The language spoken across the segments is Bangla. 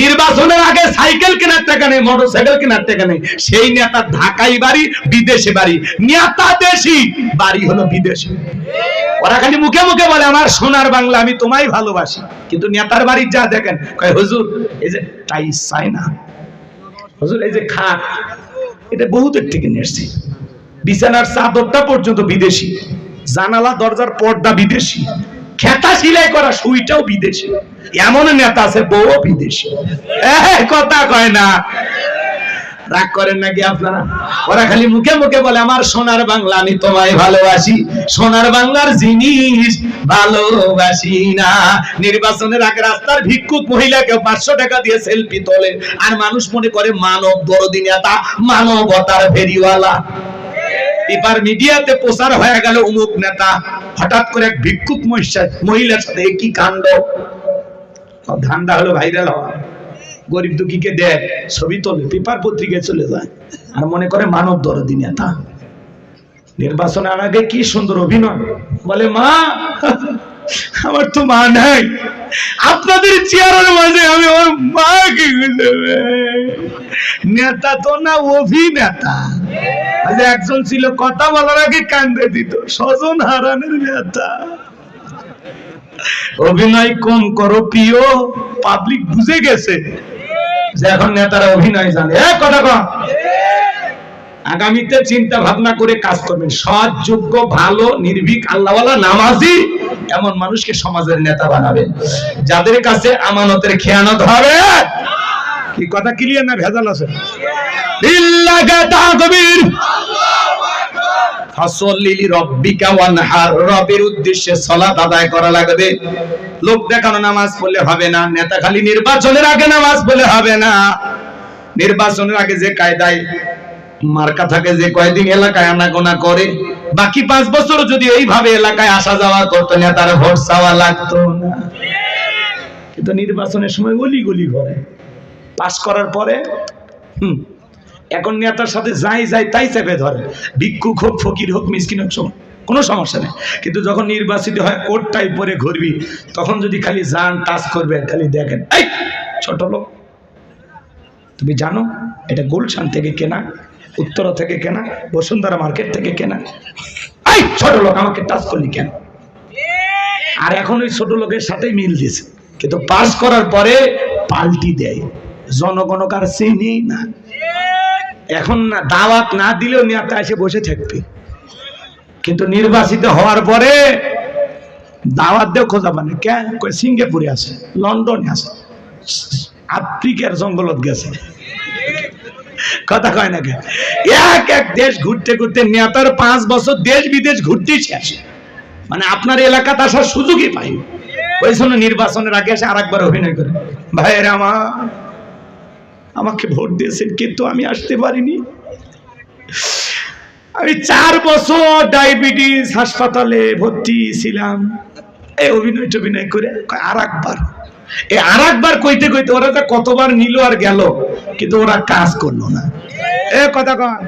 নির্বাচনের আগে সাইকেল কেনার টাকা নেই মোটর সাইকেল কেনার টাকা নেই। সেই নেতা ঢাকাই বাড়ি, বিদেশে বাড়ি। নেতা দেশি, বাড়ি হলো বিদেশে। ওরা খালি মুখে মুখে বলে, আমার সোনার বাংলা আমি তোমায় ভালোবাসি। কিন্তু নেতার বাড়ির যা দেখেন, কয়, হুজুর, এই যে তাই চাই না। হুজুর, এই যে খাট, এটা বহুদের থেকে নিয়েছি বিছানার চাদরটা পর্যন্ত বিদেশি। জানালা, দরজার পর্দা বিদেশি। খেতা সিলাই করা সুইটাও বিদেশি। এমন নেতা আছে বউ বিদেশি। কথা কয় না। রাগ করেন নাকি আপনারা? ওরা খালি মুখে মুখে বলে, আমার সোনার বাংলা আমি তোমায় ভালোবাসি। সোনার বাংলার জিনিস ভালোবাসি না। নির্বাচনের আগে রাস্তার ভিক্ষুক মহিলাকে পাঁচশো টাকা দিয়ে সেলফি তোলে। আর মানুষ মনে করে মানব দরদি নেতা, মানবতার ফেরিওয়ালা এবার মিডিয়াতে প্রচার হয়ে গেল অমুক নেতা। হঠাৎ করে এক ভিক্ষুক মহিলার সাথে কি কাণ্ড? ধান্দা হলো ভাইরাল হওয়া। গরিব দুঃখীকে দেখ ছবি তোলে, পেপার পত্রিকায় চলে যায়। আর মনে করে মানব দরদি নেতা। নির্বাচনের আগে কি সুন্দর অভিনয়? বলে, মা, আমার তো মা নাই। আপনাদের চেয়ারের মাঝে আমি আমার মাকে খুঁজে নেতা তো না অভিনেতা। একজন ছিল কথা বলার আগে কান্দে দিত। স্বজন হারানের নেতা। অভিনয় কম করো, প্রিয়। পাবলিক বুঝে গেছে যে এখন নেতারা অভিনয় জানে। এ, কথা কম আগামীতে চিন্তা ভাবনা করে কাজ করবেন। সৎ, যোগ্য, ভালো, নির্ভীক, আল্লাহওয়ালা, নামাজি। এমন মানুষকে সমাজের নেতা বানাবেন যাদের কাছে আমানতের খেয়ানত হবে। কি কথা ক্লিয়ার না ভেজাল আছে? রবের উদ্দেশ্যে সালাত আদায় করা লাগবে। লোক দেখানো নামাজ পড়লে হবে না নেতা খালি নির্বাচনের আগে নামাজ পড়লে হবে না। নির্বাচনের আগে যে কায়দায় মার্কা থাকে যে কয়দিন এলাকায় আনাগোনা করে বাকি পাঁচ বছর যদি এইভাবে এলাকায় আসা যাওয়া করতো নেতারা ভোট চাওয়া লাগতো না। কিন্তু নির্বাচনের সময় গলি গলি করে পাস করার পরে, হুম, এখন নেতার সাথে যাই যাই তাই চেপে ধরে। ভিক্ষুক হোক, ফকির হোক, মিসকিন হোক সব কোনো সমস্যা নেই। কিন্তু যখন নির্বাচিত হয় কোটটাই পরে ঘুরবি। তখন যদি খালি যান, টাচ করবে খালি দেখেন, এই, ছোট লোক, তুমি জানো, এটা গুলশান থেকে কেনা উত্তরা থেকে কেনা, বসুন্ধরা মার্কেট থেকে কেনা। এই, ছোট লোক, আমাকে টাচ করলি কেন? আর এখন ওই ছোট লোকের সাথে মিল দিয়েছে কিন্তু পাস করার পরে পাল্টি দেয়। জনগণ কার চিনি না। এখন না, দাওয়াত না দিলেও নেতা এসে বসে থাকবে। কিন্তু নির্বাচিত হওয়ার পরে দাওয়াত দেও খোঁজা মানে কে? সিঙ্গাপুরে আছে, লন্ডনে আছে। আফ্রিকার জঙ্গলত গেছে। কথা কয় না এক এক দেশ ঘুরতে ঘুরতে নেতার পাঁচ বছর দেশ বিদেশ ঘুরতেই শেষ। মানে আপনার এলাকাতে আসার সুযোগই পাই ওই জন্য নির্বাচনের আগে এসে আরেকবার অভিনয় করে, ভাইয়ের আমার, আমাকে ভোট দিয়েছেন, কিন্তু আমি আসতে পারিনি। আমি চার বছর ডায়াবেটিস হাসপাতালে ভর্তি ছিলাম। এই অভিনয় টভিনয় করে আর একবার এই আর কইতে কইতে ওরা কতবার নিল আর গেল, কিন্তু ওরা কাজ করল না। এ কথা কন।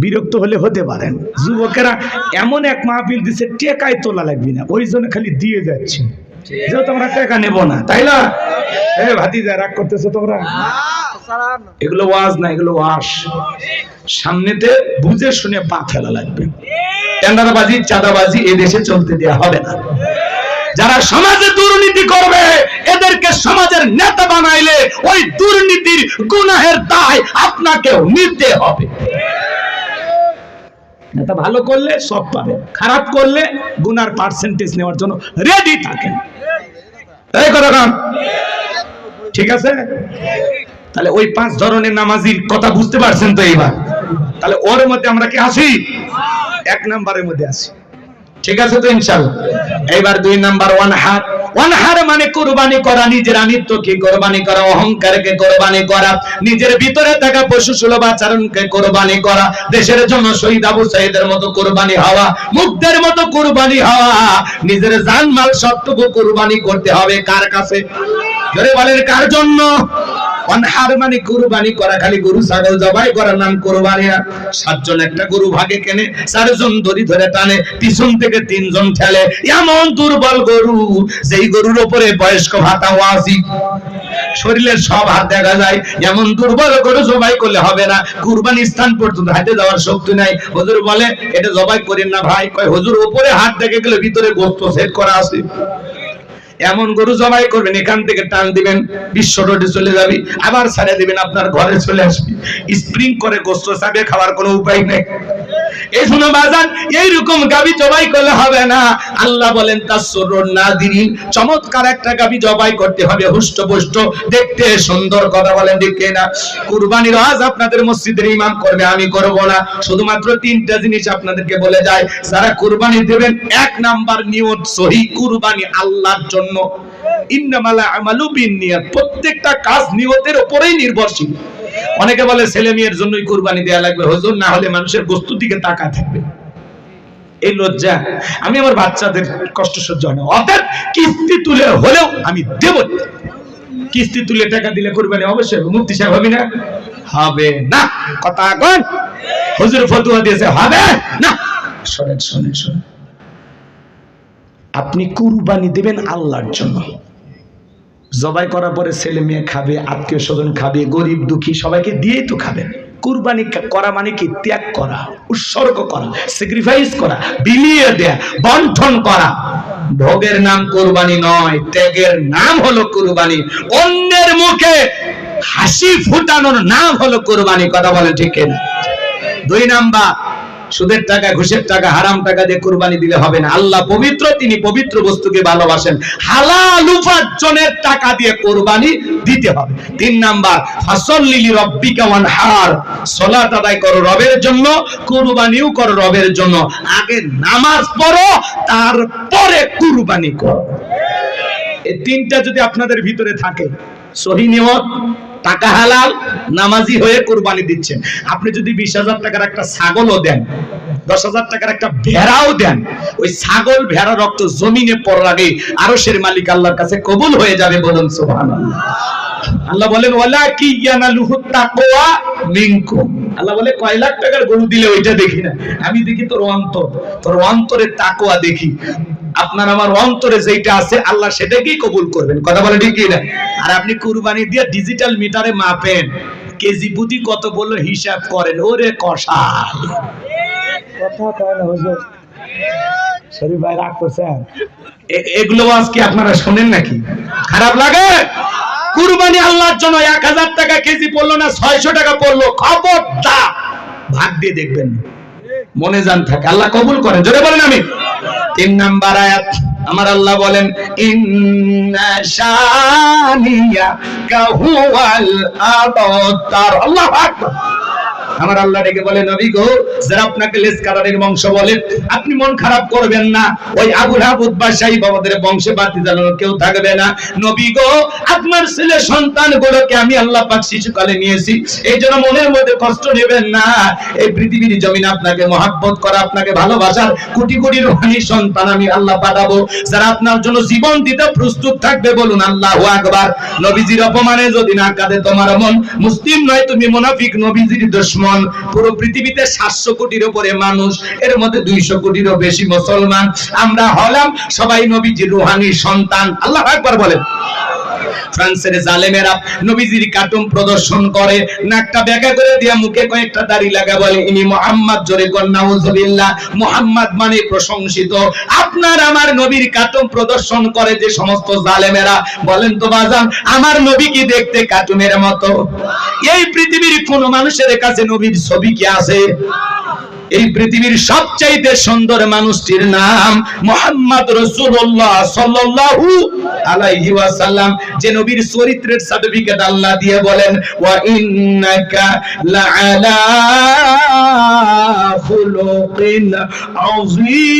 বিরক্ত হলে হতে পারেন যুবকেরা এমন এক মাহফিল দিছে, টেকায় তোলা লাগবে না। ওই জন্য খালি দিয়ে যাচ্ছে। যেহেতু আমরা টাকা নেব না, তাই না? এ ভাতিজা, রাগ করতেছো তোমরা? এগুলো ওয়াজ না, এগুলো ওয়াশ। সামনেতে বুঝে শুনে পা ফেলা লাগবে। টেন্ডারবাজি, চাঁদাবাজি এ দেশে চলতে দেয়া হবে না। যারা সমাজে দুর্নীতি করবে, এদেরকে সমাজের নেতা বানাইলে ওই দুর্নীতির গুনাহের দায় আপনাকেও নিতে হবে। নেতা ভালো করলে সব পাবে খারাপ করলে গুনার পার্সেন্টেজ নেওয়ার জন্য রেডি থাকেন। এই কথা ঠিক আছে? তাহলে ওই পাঁচ ধরনের নামাজির কথা বুঝতে পারছেন তো এইবার। তাহলে ওর মধ্যে আমরা কি আসি? এক নাম্বারের মধ্যে আসি। ঠিক আছে তো ইনশাল্লাহ। এইবার দুই নাম্বার ওয়ান হার ওয়ান হার মানে কুরবানি করা, নিজের আমিত্বকে কোরবানি করা, অহংকারকে কোরবানি করা, নিজের ভিতরে থাকা পশু সুলভ আচরণকে কোরবানি করা, দেশের জন্য শহীদ আবু সাইদের মতো কোরবানি হওয়া মুগ্ধের মতো কোরবানি হওয়া, নিজের জানমাল সবটুকু কোরবানি করতে হবে কার কাছে? জোরে বলেন, কার জন্য? অনহার মানে কুরবানি করা, খালি গরু, ছাগল জবাই করার নাম কুরবানি না। সাতজন একটা গরু ভাগে কেনে, চারজন দড়ি ধরে টানে, পিছন থেকে তিনজন ঠেলে। এমন দুর্বল গরু, যেই গরুর উপরে বয়স্ক ভাতা ওয়াজিব। শরীরের সব হাত দেখা যায়, এমন দুর্বল গরু জবাই করলে হবে না। কুরবানি স্থান পর্যন্ত হাতে যাওয়ার শক্তি নাই। হুজুর বলে, এটা জবাই করেন না ভাই। কয়, হুজুর উপরে হাত দেখে গেলে ভিতরে গোস্ত সেট করা আছে। এমন গরু জবাই করবেন, এখান থেকে টান দিবেন, বিশ্ব রোডে চলে যাবি, আবার ছাড়ে দিবেন, আপনার ঘরে চলে আসবি। স্প্রিং করে গোস্ত চাবে খাওয়ার কোনো উপায় নেই। এই শুনো বাজান, এইরকম গাবি জবাই করলে হবে না। আল্লাহ বলেন চমৎকার একটা গাবি জবাই করতে হবে, হুষ্ট পুষ্ট, দেখতে সুন্দর কথা বলেন না কুরবানির আজ আপনাদের মসজিদের ইমাম করবে, আমি করব না। শুধুমাত্র তিনটা জিনিস আপনাদেরকে বলে যায় যারা কুরবানি দেবেন, এক নাম্বার নিয়ত সহি, কুরবানি আল্লাহর জন্য। ইন্নামাল আমালু বিন্নিয়াত প্রত্যেকটা কাজ নিয়তের উপরেই নির্ভরশীল। অনেকে বলে ছেলে মেয়ের জন্যই কুরবানি দেয়া লাগবে। হুজুর, না হলে মানুষের বস্তুর দিকে তাকা থাকবে। এই লজ্জা। আমি আমার বাচ্চাদের কষ্ট সহ্য হয় না। অর্থাৎ কিস্তি তুলে হলেও আমি দেব। কিস্তি তুলে টাকা দিলে কোরবানি অবশ্যই। মুক্তি সাহেব হবে না? হবে না। কথা কন। হুজুর ফতুয়া দিয়েছে, হবে না। শোনেন শোনেন শোনেন। আপনি কুরবানি দেবেন আল্লাহর জন্য। জবাই করার পরে ছেলে মেয়ে খাবে, আত্মীয় স্বজন খাবে, গরিব দুঃখী সবাইকে দিয়েই তো খাবেন কুরবানি করা মানে কি? ত্যাগ করা, উৎসর্গ করা স্যাক্রিফাইস করা, বিলিয়ে দেয়া, বন্টন করা। ভোগের নাম কুরবানি নয়, ত্যাগের নাম হলো কুরবানি। অন্যের মুখে হাসি ফুটানোর নাম হলো কুরবানি, কথা বলে ঠিক দুই নাম্বার সুদের টাকা, ঘুষের টাকা, হারাম টাকা দিয়ে কুরবানি দিলে হবে না। আল্লাহ পবিত্র, তিনি পবিত্র বস্তুকে ভালোবাসেন। হালাল উপার্জনের টাকা দিয়ে কুরবানি দিতে হবে। তিন নাম্বার ফাসল লিলি রব্বিকা ওয়ানহার। সালাত আদায় করো রবের জন্য, কুরবানিও করো রবের জন্য। আগে নামাজ পড়ো, তারপরে কুরবানি করো। এই তিনটা যদি আপনাদের ভিতরে থাকে, সহি নিয়ত টাকা হালাল, নামাজি হয়ে কোরবানি দিচ্ছেন। আপনি যদি বিশ হাজার টাকার একটা ছাগলও দেন, দশ হাজার টাকার একটা ভেড়াও দেন, ওই ছাগল, ভেড়া, রক্ত জমিনে পড়ার আগে আরও সের মালিক আল্লাহর কাছে কবুল হয়ে যাবে বলুন, সুবহানাল্লাহ। আল্লাহ বলেন, ওয়ালা কি তাকওয়া মিনকুম। আল্লাহ বলে, কয় লাখ টাকার গরু দিলে ওইটা দেখি না। আমি দেখি তোর অন্তর, তোর অন্তরের তাকওয়া দেখি। আপনার আমার অন্তরে যেটা আছে আল্লাহ সেটাকেই কবুল করবেন। কথা বলে ঠিক না আর আপনি কুরবানি দিয়ে ডিজিটাল মিটারে মাপেন। কেজি প্রতি কত বলল? হিসাব করেন। ওরে কষাই কথা কয় না হুজুর। শরীফ ভাই রাগ করছেন? এগুলো আজকে আপনারা শোনেন নাকি? খারাপ লাগে? কুরবানি আল্লাহর জন্য এক হাজার টাকা কেজি পড়ল না ছয়শো টাকা পড়ল? খবরদার। ভাগ দিয়ে দেখবেন। মনে যান থাকে। আল্লাহ কবুল করেন। জোরে বলেন আমি। তিন নাম্বার আয়াত আমার আল্লাহ বলেন ইন্নাশানিয়া কাহুয়াল আবতার। আল্লাহু আকবার। আমার আল্লাহ ডেকে বলে, নবী গো, যারা আপনাকে লেস কারারের বংশ বলে, আপনি মন খারাপ করবেন না। ওই আবুল হাবুদ বাদশাহী বাবাদের বংশে বাতি জ্বালানো কেউ থাকবে না। নবী গো, আপনার ছেলে সন্তান গুলোকে আমি আল্লাহ পাক শিশুকালে নিয়েছি। এই জন্য মনের মধ্যে কষ্ট নেবেন না। এই পৃথিবীর জমিন আপনাকে মহাব্বত করা, আপনাকে ভালোবাসার কোটি কোটি রোহানি সন্তান আমি আল্লাহ পাঠাবো। যারা আপনার জন্য জীবন দিতে প্রস্তুত থাকবে, বলুন, আল্লাহু আকবার। নবীজির অপমানে যদি না কাঁদে তোমার মন, মুসলিম নয়, তুমি মুনাফিক। নবীজির দুশমন পুরো পৃথিবীতে সাতশো কোটির উপরে মানুষ, এর মধ্যে দুইশো কোটিরও বেশি মুসলমান। আমরা হলাম সবাই নবীজির রুহানি সন্তান। আল্লাহ একবার বলেন। ফ্রান্সের জালেমেরা নবীজির কার্টুন প্রদর্শন করে, নাকটা ব্যাকা করে দিয়া মুখে কয়েকটা দাড়ি লাগা বলে, ইনি মোহাম্মদ, জোরে কন্যাউজুবিল্লাহ মোহাম্মদ মানে প্রশংসিত। আপনার আমার নবীর কার্টুন প্রদর্শন করে যে সমস্ত জালেমেরা। বলেন তো বাজান, আমার নবী কি দেখতে কার্টুনের মতো? এই পৃথিবীর কোন মানুষের কাছে নবীর ছবি কি আছে? এই পৃথিবীর সবচাইতে সুন্দর মানুষটির নাম মোহাম্মদ রসুল্লাহ সাল্লাল্লাহু আলাইহি ওয়াসাল্লাম। যে নবীর চরিত্রের সার্টিফিকেট আল্লাহ দিয়ে বলেন, ওয়া ইন্নাকা লাআলা খুলুকিন আযীম।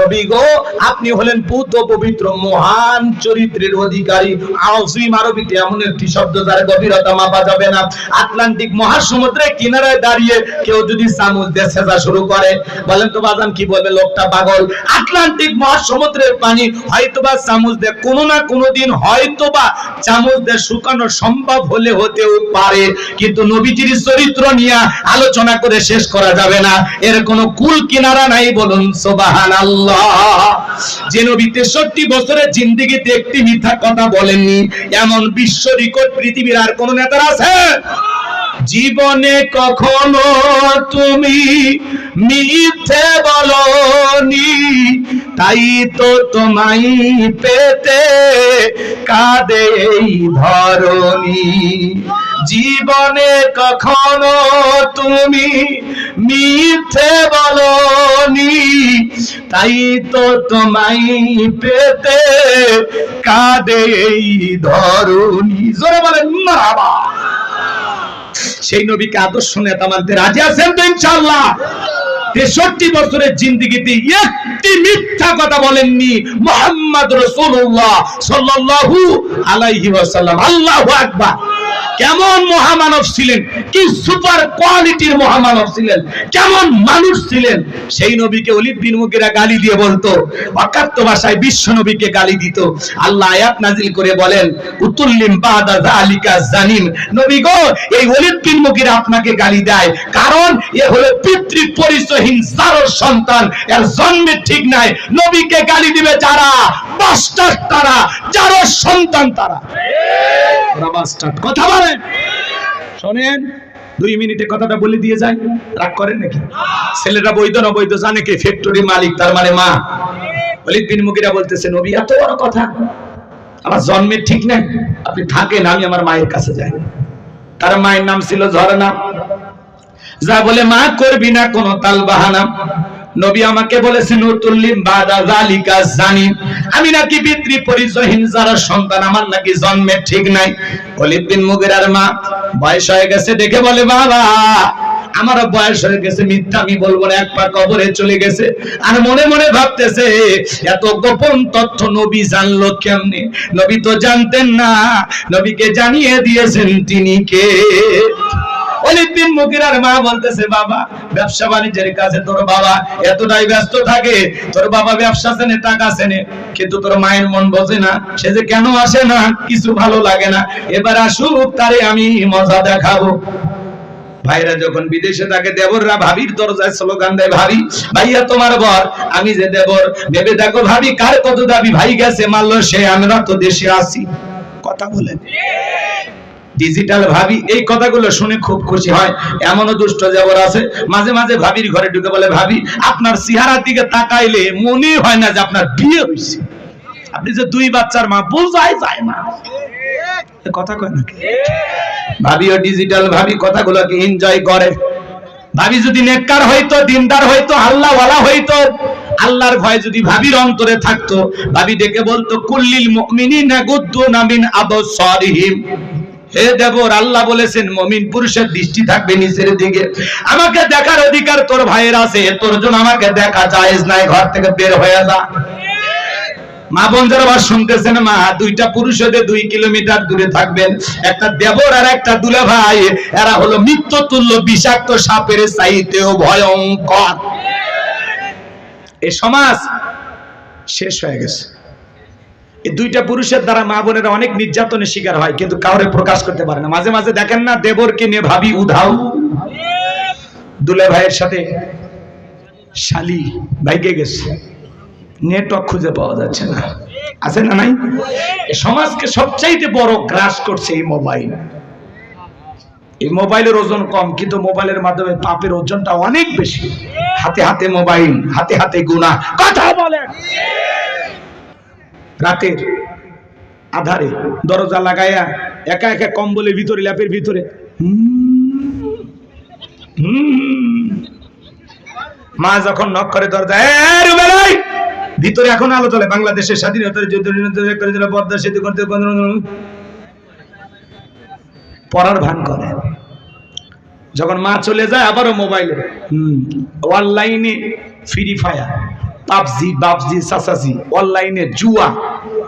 নবী গো, আপনি হলেন পুত পবিত্র, মহান চরিত্রের অধিকারী। আউসিম আরবিতে এমন একটি শব্দ যার গভীরতা মাপা যাবে না। আটলান্টিক মহাসমুদ্রের কিনারায় দাঁড়িয়ে কেউ যদি চামচ দিয়ে সেজা শুরু করে, বলেন তো বাজান কি বলবে লোকটা পাগল? আটলান্টিক মহাসমুদ্রের পানি হয়তোবা চামচ দিয়ে কোনো না কোনো দিন হয়তোবা চামচ দিয়ে শুকানো সম্ভব হলে হতেও পারে। কিন্তু নবীজির চরিত্র নিয়ে আলোচনা করে শেষ করা যাবে না। এর কোনো কুল কিনারা নাই বলুন সোবাহান আল্লাহ জীবনে কখনো তুমি মিথ্যে বলনি তাই তো তোমায় পেতে কাঁদে ধরনি জীবনে কখনো তুমি মিথ্যে বলনি, তাই তো তোমায় পেতে কাঁদে এই ধরনি জোরে বলেন মারাবা সেই নবীকে আদর্শ নেতা মানতে রাজি আছেন তো ইনশাল্লাহ তেষট্টি বছরের জিন্দিগিতে একটি মিথ্যা কথা বলেননি মোহাম্মদ রসুল্লাহ সাল্লাল্লাহু আলাইহি ওয়াসাল্লাম। আল্লাহু আকবার। কেমন মহামানব ছিলেন? কি সুপার কোয়ালিটির মহামানব ছিলেন? কেমন মানুষ ছিলেন? সেই নবীকে অলিদ বিন মুগিরা গালি দিয়ে বলতো, অকাত্য ভাষায় বিশ্ব নবীকে গালি দিত। আল্লাহ আয়াত নাজিল করে বলেন, উতুল্লিম বাদা যালিকা জানিম নবী গো, এই অলিদ বিন মুগিরা আপনাকে গালি দেয়, কারণ এ হলো পিতৃ পরিচয়হীন জারর সন্তান, এর জন্মে ঠিক নাই। নবীকে গালি দিবে যারা? বাস্টার তারা যারর সন্তান তারা। ওরা বাস্টার্ড কথা বলেন। শোনেন, দুই মিনিটে কথাটা বলে দিয়ে যায় রাগ করেন নাকি? ছেলেটা বৈধ না বৈধ জানে কে? ফ্যাক্টরি মালিক, তার মানে মা। অলিদ বিন মুগিরা বলতেছে, নবী, এত বড় কথা। আমার জন্মের ঠিক নাই। আপনি থাকেন, আমি আমার মায়ের কাছে যাই। তার মায়ের নাম ছিল ঝরনা যা বলে, মা, করবি না কোনো তাল বাহানা নবী আমাকে বলেছেন জানি। আমি নাকি পিতৃ পরিচয়হীন, যারা সন্তান আমার নাকি জন্মের ঠিক নাই। অলিদ বিন মুগিরার মা বয়স হয়ে গেছে, দেখে বলে, বাবা আমার বয়স হয়ে গেছে, মিথ্যা আমি বলব না এক পা কবরে চলে গেছে। আর মনে মনে ভাবতেছে, এত গোপন তথ্য নবী জানলো কেমনে? নবী তো জানতেন না, নবীকে জানিয়ে দিয়েছেন, তিনি কে? অলিদ্দিন মুকিরার মা বলতেছে, বাবা, ব্যবসা বাণিজ্যের তোর বাবা এতটাই ব্যস্ত থাকে। তোর বাবা ব্যবসা টাকা কিন্তু তোর মায়ের মন বোঝে না। সে যে কেন আসে না, কিছু ভালো লাগে না। এবার আসুক, তারে আমি মজা দেখাবো। ভাইরা যখন বিদেশে থাকে, দেবররা ভাবির দরজায় স্লোগান দেয়, ভাবি, ভাইয়া তোমার বর, আমি যে দেবর, ভেবে দেখো ভাবি, কার কত দাবি? ভাই গেছে মারলো সে আমরা তো দেশে আসি কথা বলেন ডিজিটাল ভাবি, এই কথাগুলো শুনে খুব খুশি হয়। এমনও দুষ্ট যাবর আছে। মাঝে মাঝে ভাবির ঘরে ঢুকে বলে, ভাবি, আপনার চেহারার দিকে তাকাইলে মনে হয় না যে আপনার বিয়ে হয়েছে আপনি যে দুই বাচ্চার মা, বোঝাই যায় না। কথা কয় নাকি? ভাবিও ডিজিটাল ভাবি, কথাগুলোকে এনজয় করে। ভাবি যদি নেককার হইতো, দিনদার হইতো আল্লাহ ওয়ালা হইতো, আল্লাহর ভয় যদি ভাবির অন্তরে থাকতো, ভাবি ডেকে বলতো, কুল্লিল মুমিনিনা গুদ্দুনা মিন আবসারিহিম। হে দেবর, আল্লাহ বলেছেন, মমিন পুরুষের দৃষ্টি থাকবে নিচের দিকে। আমাকে দেখার অধিকার তোর ভাইয়ের আছে, তোর জন্য আমাকে দেখা জায়েজ নাই, ঘর থেকে বের হয়ে যা। মা বোনদের আবার শুনতেছেন, মা, দুইটা পুরুষ হতে দুই কিলোমিটার দূরে থাকবেন। একটা দেবর আর একটা দুলা ভাই এরা হলো মৃত্যু তুল্য বিষাক্ত সাপের চাইতেও ভয়ঙ্কর। এ সমাজ শেষ হয়ে গেছে। এই দুইটা পুরুষের দ্বারা মা বোনেরা অনেক নির্যাতনের শিকার হয়, কিন্তু কাউরে প্রকাশ করতে পারে না। মাঝে মাঝে দেখেন না দেবরকে নিয়ে ভাবি উধাও। দুলে ভাইয়ের সাথে শালি বাইকে গেছে। নেটওয়ার্ক খুঁজে পাওয়া যাচ্ছে না। আছে না নাই? সমাজকে সবচাইতে বড় গ্রাস করছে এই মোবাইল। এই মোবাইলের ওজন কম, কিন্তু মোবাইলের মাধ্যমে পাপের ওজনটা অনেক বেশি। হাতে হাতে মোবাইল, হাতে হাতে গুণা কথা বলেন। রাতের আধারে দরজা লাগাইয়া একা একা কম্বলের ভিতরে, ল্যাপের ভিতরে। মা যখন নক করে দরজা! ভিতরে এখন আলো চলে বাংলাদেশের স্বাধীনতার যুদ্ধ পদ্মা সেতু করতে পড়ার ভান করে। যখন মা চলে যায় আবারও মোবাইলে। অনলাইনে ফ্রি ফায়ার পাবজি, বাবজি, সাসাজি, অনলাইনে জুয়া,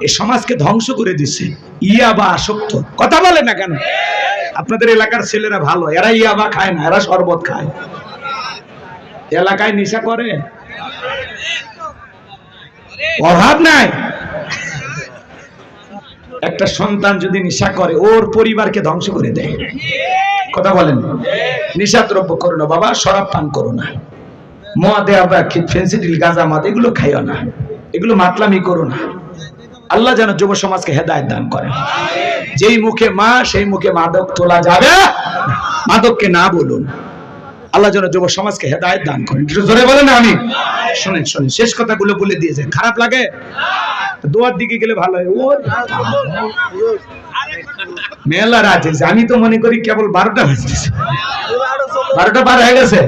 এ সমাজকে ধ্বংস করে দিছে। ইয়া বা আসক্ত। কথা বলে না কেন? আপনাদের এলাকার ছেলেরা ভালো, এরা ইয়াবা খায় না, এরা শরবত খায়। এলাকায় নেশা করে? অভাব নাই? একটা সন্তান যদি নেশা করে, ওর পরিবারকে ধ্বংস করে দেয়। কথা বলেন। নেশা দ্রব্য করো না, বাবা, শরাব পান করো না। এগুলো খাইও না। এগুলো মাতলামি করো না। আল্লাহ যেন যুব সমাজকে হেদায়ত দান যেই মুখে মা, সেই মুখে মাদক তোলা যাবে। মাদককে না বলুন। আল্লাহ যেন যুব সমাজকে হেদায়ত দান করেন। জোরে বলেন আমি। শোনেন শোনেন, শেষ কথাগুলো বলে দিয়েছে খারাপ লাগে? দোয়ার দিকে গেলে ভালো হয়। ও আমি তো মনে করি কেবল বারোটা বারোটা পার হয়ে গেছে।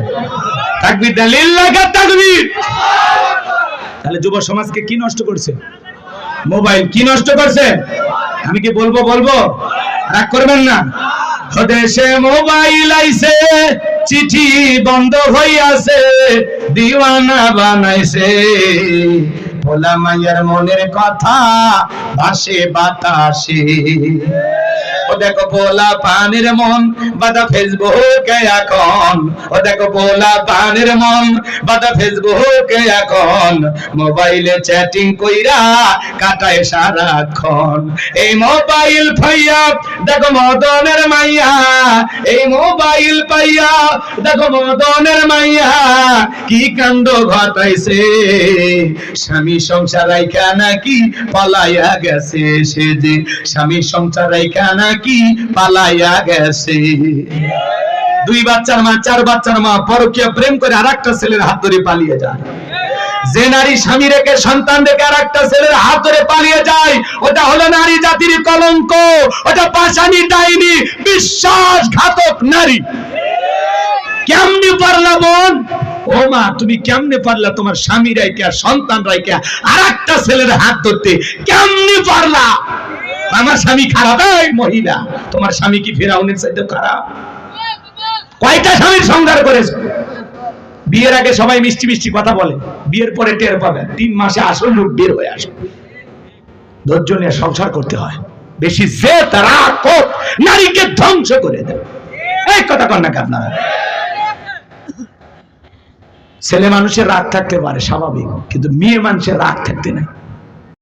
তাহলে যুব সমাজকে কি নষ্ট করছে? মোবাইল কি নষ্ট করছে? আমি কি বলব বলব? রাগ করবেন না। দেশে মোবাইল আইছে, চিঠি বন্ধ হইয়াছে, দিওয়ানা বানাইছে। ভোলা মাইয়ার মনের কথা ভাসে বাতাসে। ও দেখো ভোলা পানের মন, বাদা ফেসবুকে এখন। ও দেখো ভোলা পানের মন, বাদা ফেসবুকে এখন। মোবাইলে চ্যাটিং কইরা কাটায় সারাক্ষণ। এই মোবাইল ফাইয়া দেখো মদনের মাইয়া। এই মোবাইল পাইয়া, দেখো মদনের মাইয়া। কি কাণ্ড ঘটাইছে? স্বামী সংসার রাইখা নাকি পালাইয়া গেছে সে যে স্বামী সংসার রাইখা নাকি পালাইয়া গেছে? দুই বাচ্চার মা, চার বাচ্চার মা পরকীয় প্রেম করে আর একটা ছেলের হাত ধরে পালিয়ে যায়। যে নারী স্বামী রেখে সন্তান রেখে আর একটা ছেলের হাত ধরে পালিয়ে যায়, ওটা হলো নারী জাতির কলঙ্ক, ওটা পাশানি ডাইনি, বিশ্বাসঘাতক নারী। কেমনি পারলা বোন? ও মা, তুমি কেমনে পারলা তোমার স্বামী রাইকে সন্তান রাইকে আর একটা ছেলের হাত ধরতে? কেমনি পারলা? আমার স্বামী খারাপ। মহিলা, তোমার স্বামী কি ফেরাউনের চাইতে খারাপ? কয়টা স্বামীর সংসার করেছ? বিয়ের আগে সবাই মিষ্টি মিষ্টি কথা বলে, বিয়ের পরে টের পাবেন তিন মাসে আসল লোক বের হয়ে আসে ধৈর্য নিয়ে সংসার করতে হয়। বেশি যে তারা নারীকে ধ্বংস করে দেয়। এই কথা কন নাকি আপনারা? ছেলে মানুষের রাগ থাকতে পারে, স্বাভাবিক। কিন্তু মেয়ে মানুষের রাগ থাকতে নাই।